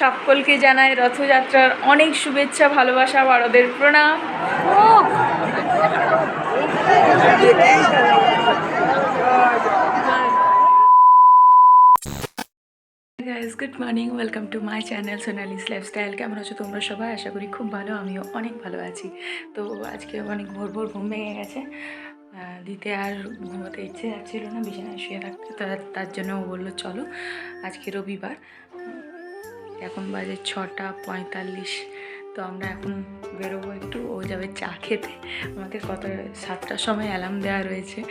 সকলকে জানাই রথযাত্রার অনেক শুভেচ্ছা, ভালোবাসা, বড়দের প্রণাম। Good morning welcome to my channel Sonali's lifestyle কেমন আছো তোমরা সবাই? আশা করি খুব ভালো, আমিও অনেক ভালো আছি। তো আজকে অনেক ভোর ভোর ঘুম ভেঙে গেছে। দিতে আর ঘুমোতে ইচ্ছে যাচ্ছিল না, বিছানায় শুয়ে থাকতে। তার জন্য ও বলল, চলো, আজকে রবিবার। এখন বাজে ছটা পঁয়তাল্লিশ। তো আমরা এখন বেরোবো একটু, ও যাবে চা খেতে। আমাদের কত, সাতটার সময় অ্যালার্ম দেওয়া রয়েছে।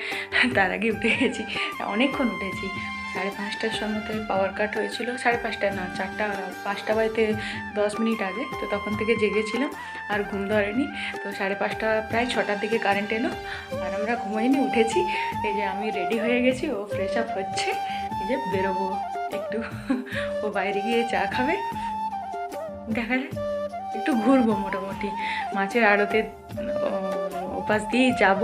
তার আগে উঠে গেছি অনেকক্ষণ উঠেছি। সাড়ে পাঁচটার সময়তে পাওয়ার কাট হয়েছিল, সাড়ে পাঁচটা না, চারটা, পাঁচটা বাড়িতে দশ মিনিট আগে। তো তখন থেকে জেগেছিলাম, আর ঘুম ধরেনি। তো সাড়ে পাঁচটা, প্রায় ছটার দিকে কারেন্ট এলো, আর আমরা ঘুমাইনি, উঠেছি। এই যে আমি রেডি হয়ে গেছি, ও ফ্রেশ আপ হচ্ছে। এই যে বেরোবো। একটু। ও বাইরে গিয়ে চা খাবে। দেখা যায় একটু ঘুরবো মোটামুটি। মাছের আড়তে ওপাশ দিয়েই যাব।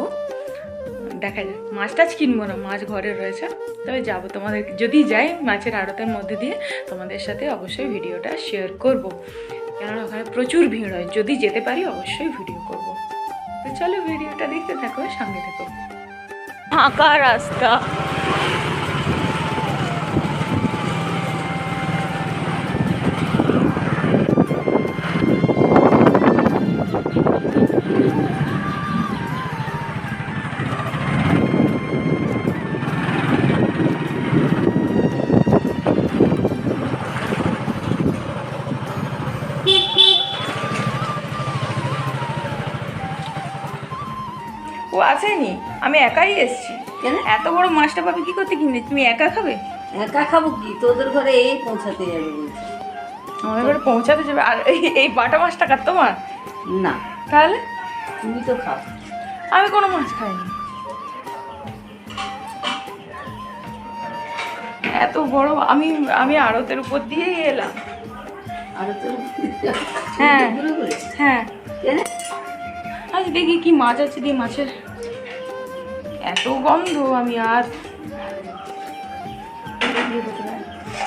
দেখা যায় মাছ টাছ কিনবো না, মাছ ঘরে রয়েছে। তবে যাব তোমাদের, যদি যাই মাছের আড়তের মধ্যে দিয়ে, তোমাদের সাথে অবশ্যই ভিডিওটা শেয়ার করব। কেননা ওখানে প্রচুর ভিড় হয়, যদি যেতে পারি অবশ্যই ভিডিও করব। তো চলো ভিডিওটা দেখতে থাকো, সঙ্গে থেকো। ফাঁকা রাস্তা। আসেনি আমি একাই এসেছি। কেন? এত বড় মাছটা পাবে কি করতে কিনে? তুমি একা খাবে? একা খাব কি? তোদের ঘরে এই পৌঁছাতে যাবে বলছি। আমার ঘরে পৌঁছাতে যাবে? আর এই এই বাটা মাছটা কার তোমার? না। তাহলে? তুমি তো খাও। আমি কোনো মাছ খাইনি। এত বড় আমি আমি আড়তের উপর দিয়েই এলাম। আর তো হ্যাঁ। হ্যাঁ। কেন? আজ দেখি কি মাছ আছে দিয়ে মাছের এত গন্ধ আমি আর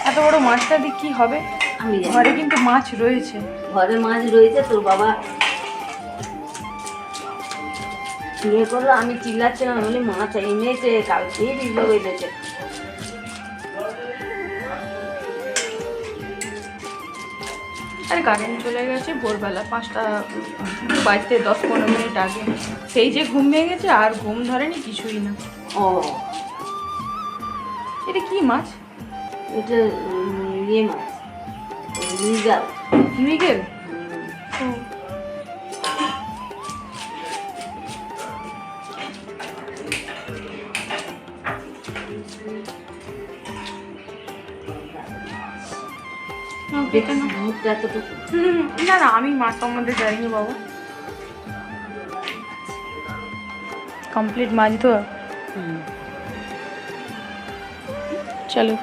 এত বড় মাছটা দিয়ে কি হবে? আমি ঘরে কিন্তু মাছ রয়েছে। ঘরে মাছ রয়েছে তোর বাবা ইয়ে করল আমি চিল্লাচ্ছিলাম বলি মাছ এনেছে কালকেই দিল বেঁধেছে। আরে কারেন্ট চলে গেছে ভোরবেলা পাঁচটা বাজতে দশ পনেরো মিনিট আগে। সেই যে ঘুম ভেঙে গেছে আর ঘুম ধরেনি কিছুই না। ও। এটা কি মাছ? এটা ইয়ে মাছ। মৃগাল। মৃগেল? দেখে না হুম, না না আমি মাছটার মধ্যে যাইনি বাবা। কমপ্লিট মাছ তো চলো।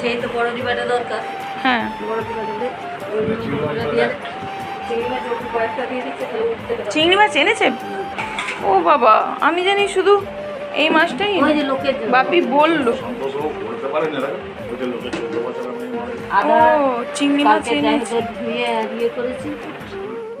সেই তো বড় ডিবাটা দরকার। হ্যাঁ। বড় ডিবাটা চিংড়ি মাছ এনেছে? ও বাবা আমি জানি শুধু এই মাছটাই। বাপি বলল। আদা ও চিংড়ি মাছ ধুয়ে ইয়ে করেছি।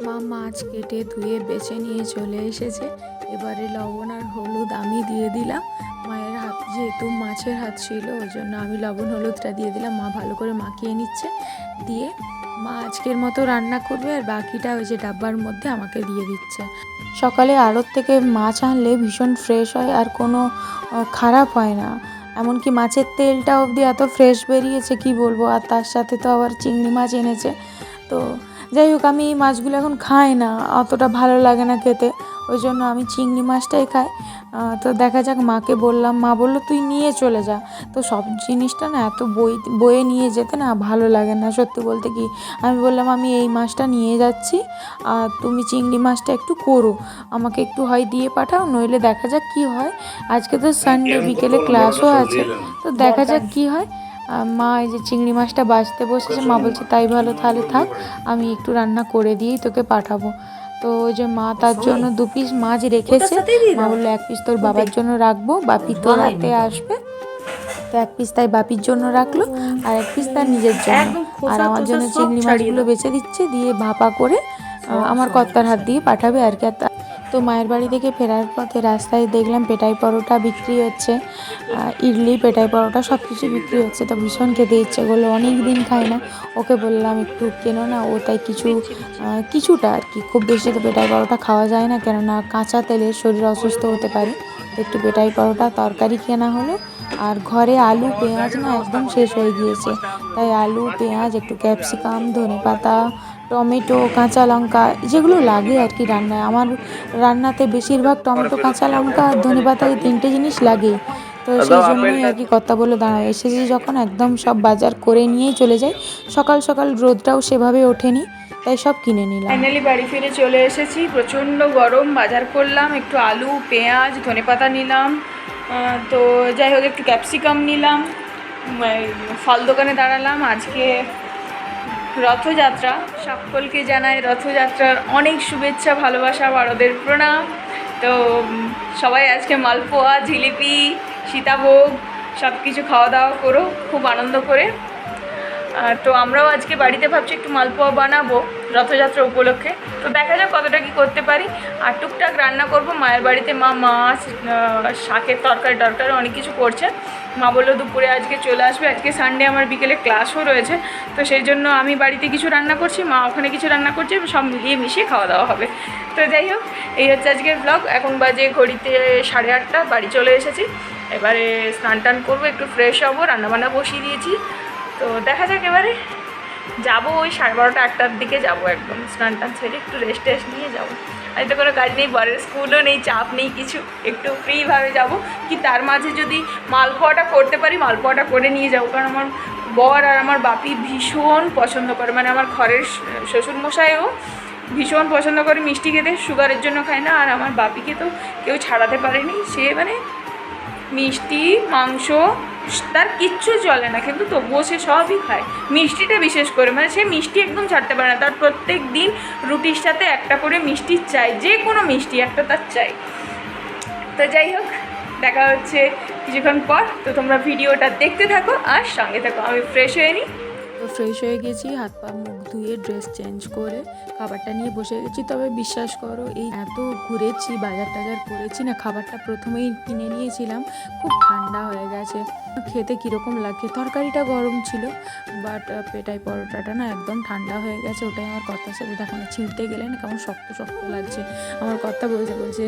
মা মাছ কেটে ধুয়ে বেছে নিয়ে চলে এসেছে। এবারে লবণ আর হলুদ আমি দিয়ে দিলাম। মায়ের হাত যেহেতু মাছের হাত ছিল ওই জন্য আমি লবণ হলুদটা দিয়ে দিলাম। মা ভালো করে মাখিয়ে নিচ্ছে। দিয়ে মা আজকের মতো রান্না করবে আর বাকিটা ওই যে ডাব্বার মধ্যে আমাকে দিয়ে দিচ্ছে। সকালে আড়ত থেকে মাছ আনলে ভীষণ ফ্রেশ হয় আর কোনো খারাপ হয় না। এমনকি মাছের তেলটা অবধি এত ফ্রেশ বেরিয়েছে, কি বলব? আর তার সাথে তো আবার চিংড়ি মাছ এনেছে। তো যাই হোক, আমি এই মাছগুলো এখন খাই না। অতটা ভালো লাগে না খেতে। ওই জন্য আমি চিংড়ি মাছটাই খাই। তো দেখা যাক মাকে বললাম মা বলল তুই নিয়ে চলে যা। তো সব জিনিসটা না এত বই বয়ে নিয়ে যেতে না ভালো লাগে না সত্যি বলতে কি। আমি বললাম আমি এই মাছটা নিয়ে যাচ্ছি আর তুমি চিংড়ি মাছটা একটু করো। আমাকে একটু হয় দিয়ে পাঠাও নইলে দেখা যাক কি হয়। আজকে তো সানডে বিকেলে ক্লাসও আছে। তো দেখা যাক কি হয়। মা এই যে চিংড়ি মাছটা বাঁচতে বসেছে মা বলছে তাই ভালো তাহলে থাক আমি একটু রান্না করে দিয়েই তোকে পাঠাবো। তো ওই যে মা তার জন্য দু পিস মাছ রেখেছে। মা বলল এক পিস তোর বাবার জন্য রাখব বাপি তো হাতে রাতে আসবে। তো এক পিস তাই বাপির জন্য রাখল আর এক পিস তার নিজের জন্য। আর আমার জন্য চিংড়ি মাছগুলো বেছে দিচ্ছে দিয়ে ভাপা করে আমার কর্তার হাত দিয়ে পাঠাবে আর কি। তো মায়ের বাড়ি থেকে ফেরার পথে রাস্তায় দেখলাম পেটাই পরোটা বিক্রি হচ্ছে। ইডলি পেটাই পরোটা সব কিছু বিক্রি হচ্ছে। তো ভীষণ খেতে ইচ্ছে করল। অনেক দিন খাই না। ওকে বললাম একটু কেনো না ও তাই কিছু কিছুটা আর কি। খুব বেশি তো পেটাই পরোটা খাওয়া যায় না। কেননা কাঁচা তেলে শরীর অসুস্থ হতে পারে। একটু পেটাই পরোটা তরকারি কেনা হলো। আর ঘরে আলু পেঁয়াজ না একদম শেষ হয়ে গিয়েছে। তাই আলু পেঁয়াজ একটু ক্যাপসিকাম ধনে পাতা টমেটো কাঁচা লঙ্কা যেগুলো লাগে আর কি রান্নায়। আমার রান্নাতে বেশিরভাগ টমেটো কাঁচা লঙ্কা আর ধনে পাতা এই তিনটে জিনিস লাগে তো সেই জন্যই আর কি কথা বলে দাঁড়ায়। এসেছি যখন একদম সব বাজার করে নিয়েই চলে যাই। সকাল সকাল রোদটাও সেভাবে ওঠেনি তাই সব কিনে নিলাম। ফাইনালি বাড়ি ফিরে চলে এসেছি। প্রচণ্ড গরম বাজার করলাম একটু আলু পেঁয়াজ ধনেপাতা নিলাম। তো যাই হোক একটু ক্যাপসিকাম নিলাম। ফল দোকানে দাঁড়ালাম। আজকে রথযাত্রা। সকলকে জানাই রথযাত্রার অনেক শুভেচ্ছা, ভালোবাসা বড়দের প্রণাম। তো সবাই আজকে মালপোয়া, জিলিপি, সীতাভোগ সব কিছু খাওয়া দাওয়া করো, খুব আনন্দ করে। তো আমরাও আজকে বাড়িতে ভাবছি একটু মালপোয়া বানাবো রথযাত্রা উপলক্ষে। তো দেখা যাক কতটা কি করতে পারি। আর টুকটাক রান্না করব, মায়ের বাড়িতে মা মাছ শাকের তরকারি, টরকারি অনেক কিছু করছে। মা বলল, দুপুরে আজকে চলে আসবে, আজকে সানডে আমার বিকেলে ক্লাসও রয়েছে, তো সেই জন্য আমি বাড়িতে কিছু রান্না করছি, মা ওখানে কিছু রান্না করছে, সব মিলিয়ে মিশিয়ে খাওয়া দাওয়া হবে। তো যাই হোক, এই হচ্ছে আজকের ব্লগ এখন বাজে ঘড়িতে সাড়ে আটটা, বাড়ি চলে এসেছি। এবারে স্নান টান করব, একটু ফ্রেশ হব, রান্নাবান্না বসিয়ে দিয়েছি। তো দেখা যাক এবারে। যাব ওই সাড়ে বারোটা একটার দিকে যাব একদম, স্নান টান ছেড়ে একটু রেস্ট টেস্ট নিয়ে যাব। আজ তো কোনো কাজ নেই, বরের স্কুলও নেই, চাপ নেই কিছু, একটু ফ্রিভাবে যাব। কি তার মাঝে যদি মালপোয়াটা করতে পারি, মালপোয়াটা করে নিয়ে যাব। কারণ আমার বর আর আমার বাপি ভীষণ পছন্দ করে মানে আমার ঘরের শ্বশুরমশাইও ভীষণ পছন্দ করে, মিষ্টি খেতে সুগারের জন্য খায় না। আর আমার বাপিকে তো কেউ ছাড়াতে পারেনি। সে মানে মিষ্টি, মাংস তার কিচ্ছু চলে না, কিন্তু তবুও সে সবই খায়। মিষ্টিটা বিশেষ করে মানে সে মিষ্টি একদম ছাড়তে পারে না। তার প্রত্যেক দিন রুটির সাথে একটা করে মিষ্টি চাই, যে কোনো মিষ্টি একটা তার চাই। তো যাই হোক, দেখা হচ্ছে কিছুক্ষণ পর। তো তোমরা ভিডিওটা দেখতে থাকো আর সঙ্গে থাকো। আমি ফ্রেশ হয়ে নিই ফ্রেশ হয়ে গেছি, হাত পা মুখ ধুয়ে ড্রেস চেঞ্জ করে খাবারটা নিয়ে বসে গেছি। তবে বিশ্বাস করো, এই এত ঘুরেছি, বাজার টাজার করেছি না, খাবারটা প্রথমেই কিনে নিয়েছিলাম। খুব ঠান্ডা হয়ে গেছে। খেতে কীরকম লাগছে তরকারিটা গরম ছিল বাট পেটাই পরোটাটা না একদম ঠান্ডা হয়ে গেছে। ওটাই আমার কথার সাথে দেখো না ছিঁড়তে গেলে না কেমন শক্ত শক্ত লাগছে। আমার কথা বলছে বলছে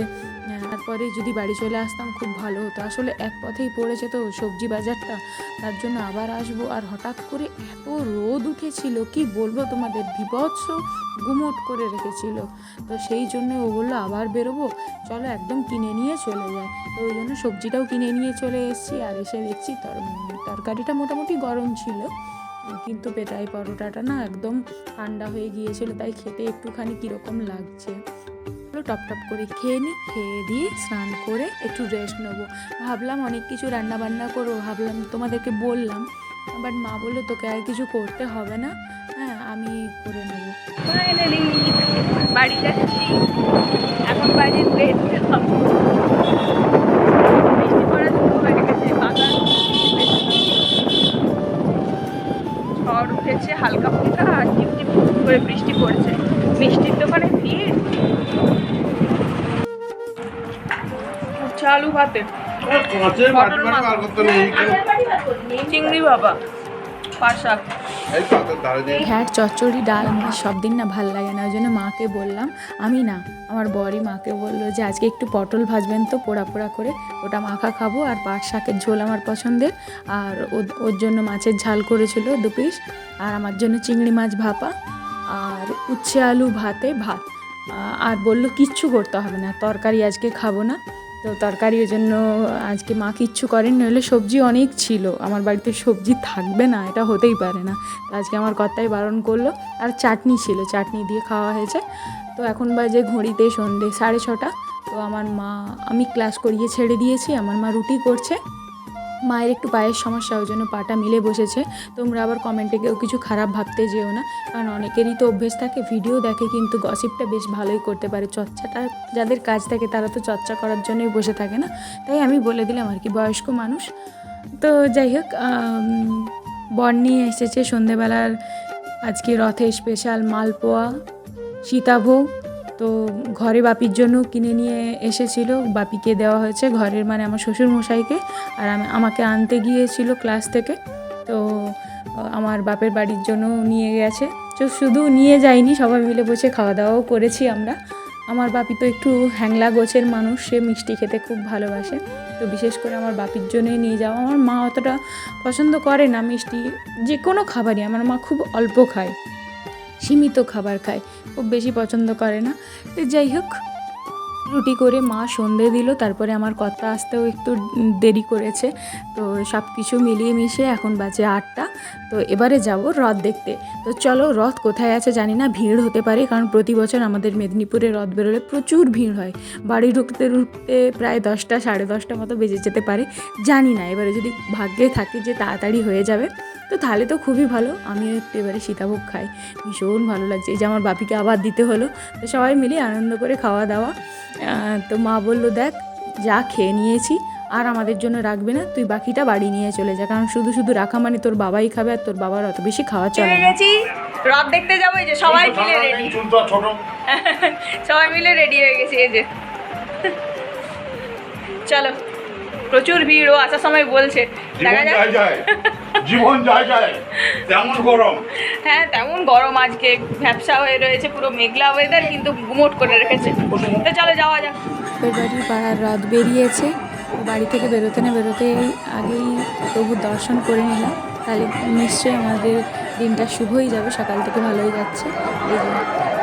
তারপরে যদি বাড়ি চলে আসতাম খুব ভালো হতো। আসলে এক পথেই পড়েছে তো সবজি বাজারটা। তার জন্য আবার আসব। আর হঠাৎ করে এত রোদ উঠেছিল, কি বলব? তোমাদের বিভৎস গুমট করে রেখেছিল। তো সেই জন্য ও বলল, আবার বেরোবো? চলো একদম কিনে নিয়ে চলে যায় তো ওই জন্য সবজিটাও কিনে নিয়ে চলে এসেছি আর এসে দেখছি তর, তরকারিটা মোটামুটি গরম ছিল। কিন্তু পেটাই পরোটাটা না একদম ঠান্ডা হয়ে গিয়েছিল, তাই খেতে একটুখানি কীরকম লাগছে। টপ টপ করে খেয়ে নিই খেয়ে দিয়ে স্নান করে একটু রেস্ট নেব। ভাবলাম অনেক কিছু রান্না বান্না করব, ভাবলাম তোমাদেরকে বললাম, বাট মা বলল, তোকে আর কিছু করতে হবে না। আমি করে নেব। ফাইনালি বাড়ি যাচ্ছি। এখন বাজে দেড়টা বৃষ্টি পড়া শুরু হয়ে গেছে বাগান ঝড় উঠেছে হালকা ফুলকা আর টিপটিপ করে বৃষ্টি পড়ছে। মিষ্টির দোকানে ভিড়? আলু ভাতে। চিংড়ি বাবা। পাট ঘ্যাট চচ্চড়ি, ডাল, আমার সব দিন না ভালো লাগে না, ওই জন্য মাকে বললাম, আমি না, আমার বরই মাকে বলল যে, আজকে একটু পটল ভাজবেন তো, পোড়া পোড়া করে, ওটা মাখা খাব, আর পাট শাকের ঝোল আমার পছন্দের, আর ওর জন্য মাছের ঝাল করেছিল দু পিস, আর আমার জন্য চিংড়ি মাছ ভাপা, আর উচ্ছে আলু ভাতে ভাত। আর বলল, কিচ্ছু করতে হবে না, তরকারি আজকে খাব না। তো তরকারি ওই জন্য আজকে মা কিচ্ছু করেন নইলে সবজি অনেক ছিল। আমার বাড়িতে সবজি থাকবে না, এটা হতেই পারে না। তো আজকে আমার কর্তাই বারণ করল, আর চাটনি ছিল, চাটনি দিয়ে খাওয়া হয়েছে। তো এখন বাজে ঘড়িতে সন্ধে সাড়ে ছটা। তো আমার মা, আমি ক্লাস করিয়ে ছেড়ে দিয়েছি, আমার মা রুটি করছে। মায়ের একটু পায়ের সমস্যা, ওই জন্য পাটা মিলে বসেছে। তোমরা আবার কমেন্টে কেউ কিছু খারাপ ভাবতে যেও না, কারণ অনেকেরই তো অভ্যেস থাকে ভিডিও দেখে কিন্তু গসিপটা বেশ ভালোই করতে পারে। চর্চাটা যাদের কাজ থাকে, তারা তো চর্চা করার জন্যই বসে থাকে না। তাই আমি বলে দিলাম আর কি, বয়স্ক মানুষ। তো যাই হোক বর নিয়ে এসেছে সন্ধেবেলার আজকে রথে স্পেশাল মালপোয়া, সীতাভোগ। তো ঘরে বাপির জন্য কিনে নিয়ে এসেছিল। বাপিকে দেওয়া হয়েছে ঘরের মানে আমার শ্বশুর মশাইকে আর আমি, আমাকে আনতে গিয়েছিল ক্লাস থেকে। তো আমার বাপের বাড়ির জন্য নিয়ে গেছে। তো শুধু নিয়ে যাইনি, সবাই মিলে বসে খাওয়া দাওয়াও করেছি আমরা। আমার বাপি তো একটু হ্যাংলা গোছের মানুষ, সে মিষ্টি খেতে খুব ভালোবাসে। তো বিশেষ করে আমার বাপির জন্যই নিয়ে যাওয়া। আমার মা অতটা পছন্দ করে না মিষ্টি, যে কোনো খাবারই। আমার মা খুব অল্প খায়। সীমিত খাবার খায়। খুব বেশি পছন্দ করে না। তো যাই হোক, রুটি করে মা সন্ধে দিল, তারপরে আমার কথা আসতেও একটু দেরি করেছে। তো সব কিছু মিলিয়ে মিশিয়ে এখন বাজে আটটা। তো এবারে যাব রথ দেখতে। তো চলো, রথ কোথায় আছে জানি না, ভিড় হতে পারে, কারণ প্রতি বছর আমাদের মেদিনীপুরে রথ বেরোলে প্রচুর ভিড় হয়। বাড়ি ঢুকতে ঢুকতে প্রায় দশটা, সাড়ে দশটা মতো বেজে যেতে পারে, জানি না। এবারে যদি ভাগ্যে থাকে যে তাড়াতাড়ি হয়ে যাবে। তো তাহলে তো খুবই ভালো। আমি একটু এবারে সীতাভোগ খাই। ভীষণ ভালো লাগছে। এই যে আমার বাপিকে আবার দিতে হলো। তো সবাই মিলে আনন্দ করে খাওয়া দাওয়া। তো মা বলল দেখ যা খেয়ে নিয়েছি। আর আমাদের জন্য রাখবে না। তুই বাকিটা বাড়ি নিয়ে চলে যা। কারণ শুধু শুধু রাখা মানে তোর বাবাই খাবে আর তোর বাবার অত বেশি খাওয়া চলে গেছি। রথ দেখতে যাব। এই যে সবাই মিলে রেডি সবাই মিলে রেডি হয়ে গেছি। এই যে। চলো। প্রচুর ভিড় ও আসার সময় বলছে। দেখা যায় জীবন যায় যায়। তেমন গরম। হ্যাঁ তেমন গরম আজকে। ভ্যাবসা হয়ে রয়েছে পুরো মেঘলা ওয়েদার কিন্তু গুমোট করে রেখেছে। তো চলো যাওয়া যাক। বাড়ির পাড়ার রথ বেরিয়েছে। বাড়ি থেকে বেরোতে না বেরোতে আগেই প্রভুর দর্শন করে নিলাম। তাহলে নিশ্চয়ই আমাদের দিনটা শুভই যাবে সকাল থেকে ভালোই যাচ্ছে। এই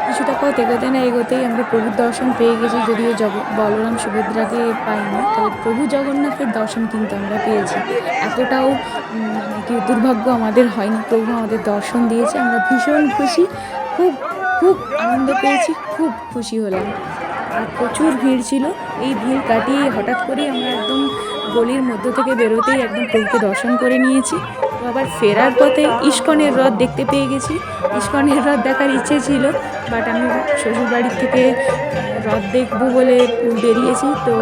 কিছুটা পথ এগোতে না, এগোতেই আমরা প্রভুর দর্শন পেয়ে গেছি, যদিও জগ বলরাম সুভদ্রাকে পাইনি তবে প্রভু জগন্নাথের দর্শন কিন্তু আমরা পেয়েছি। এতটাও মানে কি দুর্ভাগ্য আমাদের হয়নি, প্রভু আমাদের দর্শন দিয়েছে, আমরা ভীষণ খুশি, খুব খুব আনন্দ পেয়েছি, খুব খুশি হলাম। আর প্রচুর ভিড় ছিল, এই ভিড় কাটিয়ে হঠাৎ করেই আমরা একদম গলির মধ্য থেকে বেরোতেই একদম প্রভুকে দর্শন করে নিয়েছি। তো আবার ফেরার পথে ইস্কনের রথ দেখতে পেয়ে গেছি, ইস্কনের রথ দেখার ইচ্ছে ছিল বাট আমি শ্বশুরবাড়ির থেকে রথ দেখব বলে বেরিয়েছি। তো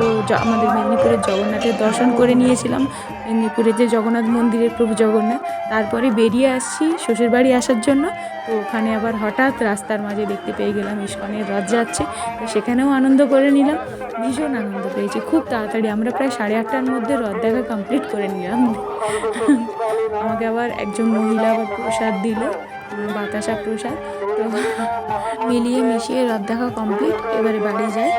আমাদের মেদিনীপুরের জগন্নাথের দর্শন করে নিয়েছিলাম। মেদিনীপুরের যে জগন্নাথ মন্দিরের প্রভু জগন্নাথ, তারপরে বেরিয়ে আসছি শ্বশুরবাড়ি আসার জন্য। তো ওখানে আবার হঠাৎ রাস্তার মাঝে দেখতে পেয়ে গেলাম ইস্কনের রথ যাচ্ছে। তো সেখানেও আনন্দ করে নিলাম। ভীষণ আনন্দ পেয়েছি। খুব তাড়াতাড়ি আমরা প্রায় সাড়ে আটটার মধ্যে রথ দেখা কমপ্লিট করে নিলাম। আমাকে আবার একজন মহিলা আবার প্রসাদ দিল, বাতাসা প্রসাদ। মিলিয়ে মিশিয়ে রথ দেখা কমপ্লিট এবারে বাড়ি যাই।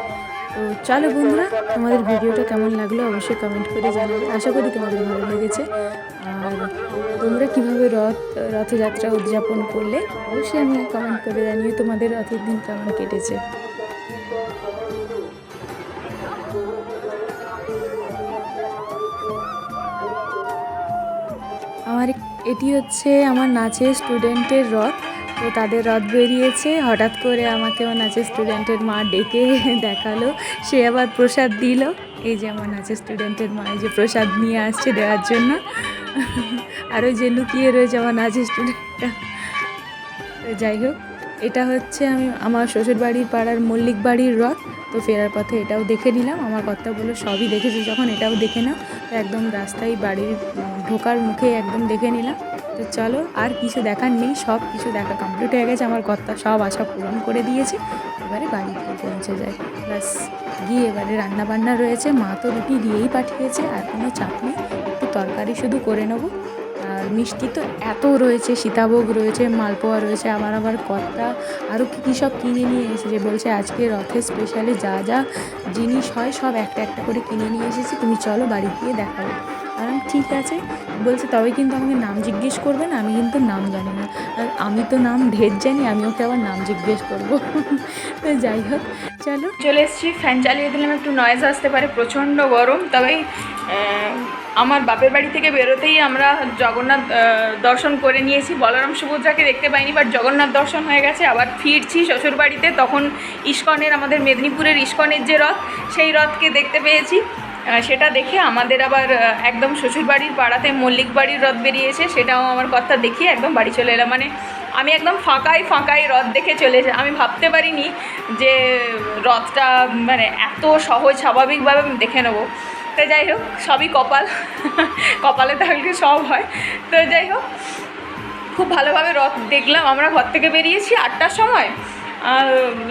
তো চলো বন্ধুরা, তোমাদের ভিডিওটা কেমন লাগল অবশ্যই কমেন্ট করে জানাবে। আশা করি তোমাদের ভালো লেগেছে। আর তোমরা কীভাবে রথ, রথযাত্রা উদযাপন করলে, অবশ্যই আমি কমেন্ট করে জানিয়ে তোমাদের রথের দিন কেমন কেটেছে। আমার এটি হচ্ছে আমার নাচের স্টুডেন্টের রথ। তো তাদের রথ বেরিয়েছে। হঠাৎ করে আমাকে আমার নাচের স্টুডেন্টের মা ডেকে দেখাল। সে আবার প্রসাদ দিল। এই যে আমার নাচের স্টুডেন্টের মা, এই যে প্রসাদ নিয়ে আসছে দেওয়ার জন্য। আর ওই যে লুকিয়ে রয়েছে আমার নাচের স্টুডেন্টটা যাই হোক, এটা হচ্ছে আমি আমার শ্বশুরবাড়ির পাড়ার মল্লিক বাড়ির রথ। তো ফেরার পথে এটাও দেখে নিলাম। আমার বলো সবই দেখেছি, যখন এটাও দেখে নাও। একদম রাস্তায় বাড়ির, ঢোকার মুখে একদম দেখে নিলাম। তো চলো, আর কিছু দেখার নেই, সব কিছু দেখা কমপ্লিট হয়ে গেছে, আমার কর্তা সব আশা পূরণ করে দিয়েছে। এবারে বাড়িতে পৌঁছে যায়। ব্যাস, গিয়ে এবারে রান্না বান্না রয়েছে, মা তো রুটি দিয়েই পাঠিয়েছে, আর কোনো চাপ নেই, একটু তরকারি শুধু করে নেব। আর মিষ্টি তো এত রয়েছে, সীতাভোগ রয়েছে, মালপোয়া রয়েছে, আমার আবার কর্তা, আরও কী কী সব কিনে নিয়ে এসেছে, বলছে আজকে রথে স্পেশালি যা যা জিনিস হয়, সব একটা একটা করে কিনে নিয়ে এসেছি, তুমি চলো বাড়ি গিয়ে দেখাবো কারণ ঠিক আছে বলছে, তবে কিন্তু আমাকে নাম জিজ্ঞেস করবে না, আমি কিন্তু নাম জানি না। আর আমি তো নাম ঢের জানি, আমি ওকে আবার নাম জিজ্ঞেস করব। তো যাই হোক, চলো। চলে এসেছি, ফ্যান চালিয়ে দিলাম, একটু নয়েজ আসতে পারে, প্রচণ্ড গরম। তবে আমার বাপের বাড়ি থেকে বেরোতেই আমরা জগন্নাথ দর্শন করে নিয়েছি। বলরাম সুভদ্রাকে দেখতে পাইনি বাট জগন্নাথ দর্শন হয়ে গেছে। আবার ফিরছি শ্বশুর বাড়িতে তখন ইস্কনের, আমাদের মেদিনীপুরের ইস্কনের যে রথ, সেই রথকে দেখতে পেয়েছি। সেটা দেখে আমাদের আবার একদম শ্বশুরবাড়ির পাড়াতে মল্লিক বাড়ির রথ বেরিয়েছে, সেটাও আমার কথা দেখিয়ে একদম বাড়ি চলে এলাম। মানে আমি একদম ফাঁকাই ফাঁকাই রথ দেখে চলে আমি ভাবতে পারিনি যে রথটা মানে এত সহজ স্বাভাবিকভাবে আমি দেখে নেব। তো যাই হোক, সবই কপাল। কপালে থাকলে সব হয়। তো যাই হোক, খুব ভালোভাবে রথ দেখলাম। আমরা ঘর থেকে বেরিয়েছি আটটার সময়।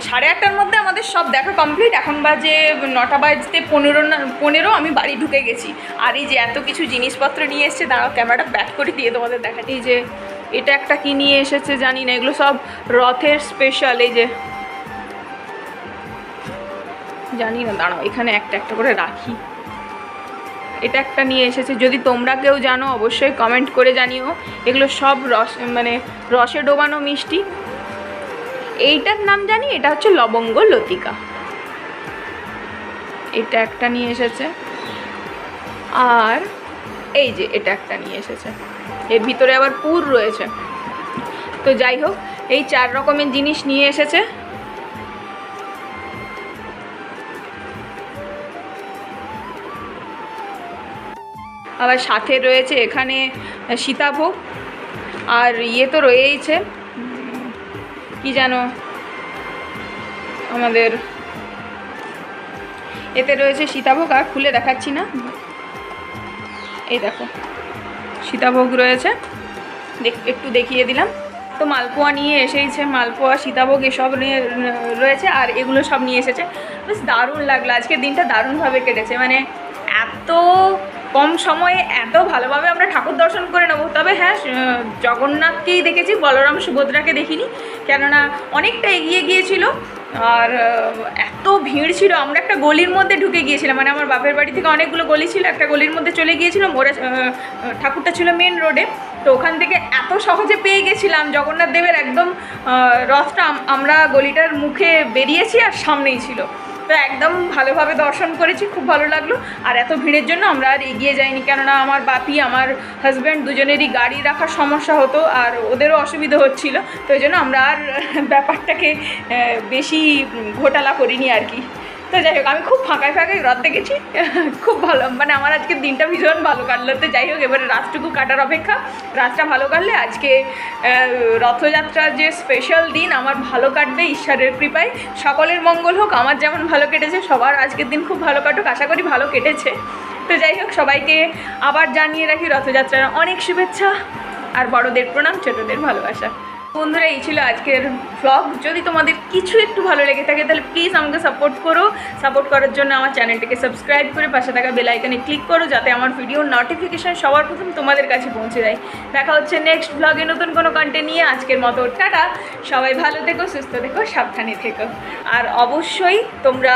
সাড়ে আটটার মধ্যে আমাদের সব দেখা কমপ্লিট এখন বাজে নটা বাজতে পনেরো পনেরো, আমি বাড়ি ঢুকে গেছি। আর এই যে এত কিছু জিনিসপত্র নিয়ে এসছে, দাঁড়াও, ক্যামেরাটা ব্যাক করে দিয়ে তোমাদের এই যে, এটা একটা কি নিয়ে এসেছে জানি না, এগুলো সব রথের স্পেশাল এই যে। জানি না, দাঁড়াও, এখানে একটা একটা করে রাখি। এটা একটা নিয়ে এসেছে। যদি তোমরা কেউ জানো, অবশ্যই কমেন্ট করে জানিও। এগুলো সব রস মানে রসে ডোবানো মিষ্টি। এইটার নাম জানি, এটা হচ্ছে লবঙ্গ লতিকা। এটা একটা নিয়ে এসেছে। আর এই যে এটা একটা নিয়ে এসেছে। এর ভিতরে আবার পুর রয়েছে। তো যাই হোক, এই চার রকমের জিনিস নিয়ে এসেছে। আবার সাথে রয়েছে এখানে সীতাভোগ। আর ইয়ে তো রয়েইছে। কি যেন আমাদের এতে রয়েছে সীতাভোগ, আর খুলে দেখাচ্ছি না। এই দেখো, সীতাভোগ রয়েছে। একটু দেখিয়ে দিলাম। তো মালপোয়া নিয়ে এসেইছে, মালপোয়া, সীতাভোগ, এসব নিয়ে রয়েছে, আর এগুলো সব নিয়ে এসেছে। বেশ দারুণ লাগল। আজকের দিনটা দারুণভাবে কেটেছে। মানে এত কম সময়ে এত ভালোভাবে আমরা ঠাকুর দর্শন করে নেব। তবে হ্যাঁ জগন্নাথকেই দেখেছি, বলরাম সুভদ্রাকে দেখিনি। কেননা অনেকটা এগিয়ে গিয়েছিল। আর এত ভিড় ছিল, আমরা একটা গলির মধ্যে ঢুকে গিয়েছিলাম। মানে আমার বাপের বাড়ি থেকে অনেকগুলো গলি ছিল, একটা গলির মধ্যে চলে গিয়েছিলাম। ওরা ঠাকুরটা ছিল মেন রোডে তো ওখান থেকে এত সহজে পেয়ে গেছিলাম, জগন্নাথ দেবের একদম রথটা আমরা গলিটার মুখে বেরিয়েছি আর সামনেই ছিল। তো একদম ভালোভাবে দর্শন করেছি, খুব ভালো লাগল। আর এত ভিড়ের জন্য আমরা আর এগিয়ে যাইনি, কেননা আমার বাপি, আমার হাজব্যান্ড দুজনেরই গাড়ি রাখার সমস্যা হতো আর ওদেরও অসুবিধা হচ্ছিল। তো ওই জন্য আমরা আর ব্যাপারটাকে বেশি ঘোটালা করিনি আর কি। তো যাই হোক, আমি খুব ফাঁকায় ফাঁকায় রথ দেখেছি। খুব ভালো মানে আমার আজকের দিনটা ভীষণ ভালো কাটলো। তো যাই হোক, এবারে রাতটুকু কাটার অপেক্ষা। রাতটা ভালো কাটলে আজকে রথযাত্রার যে স্পেশাল দিন, আমার ভালো কাটবে ঈশ্বরের কৃপায়। সকলের মঙ্গল হোক, আমার যেমন ভালো কেটেছে, সবার আজকের দিন খুব ভালো কাটুক, আশা করি ভালো কেটেছে। তো যাই হোক, সবাইকে আবার জানিয়ে রাখি রথযাত্রার অনেক শুভেচ্ছা আর বড়দের প্রণাম, ছোটদের ভালোবাসা। বন্ধুরা, এই ছিল আজকের ভ্লগ যদি তোমাদের কিছু একটু ভালো লেগে থাকে, তাহলে প্লিজ আমাকে সাপোর্ট করো। সাপোর্ট করার জন্য আমার চ্যানেলটিকে সাবস্ক্রাইব করে পাশে থাকা বেল আইকনে ক্লিক করো, যাতে আমার ভিডিওর নোটিফিকেশন সবার প্রথম তোমাদের কাছে পৌঁছে যায়। দেখা হচ্ছে নেক্সট ভ্লগে নতুন কোনো কন্টেন্ট নিয়ে। আজকের মতো টাটা। সবাই ভালো থেকো, সুস্থ থেকো, সাবধানে থেকো। আর অবশ্যই তোমরা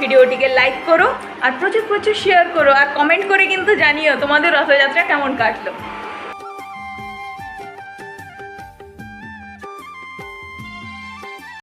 ভিডিওটিকে লাইক করো, আর প্রচুর প্রচুর শেয়ার করো, আর কমেন্ট করে কিন্তু জানিও তোমাদের রথযাত্রা কেমন কাটলো।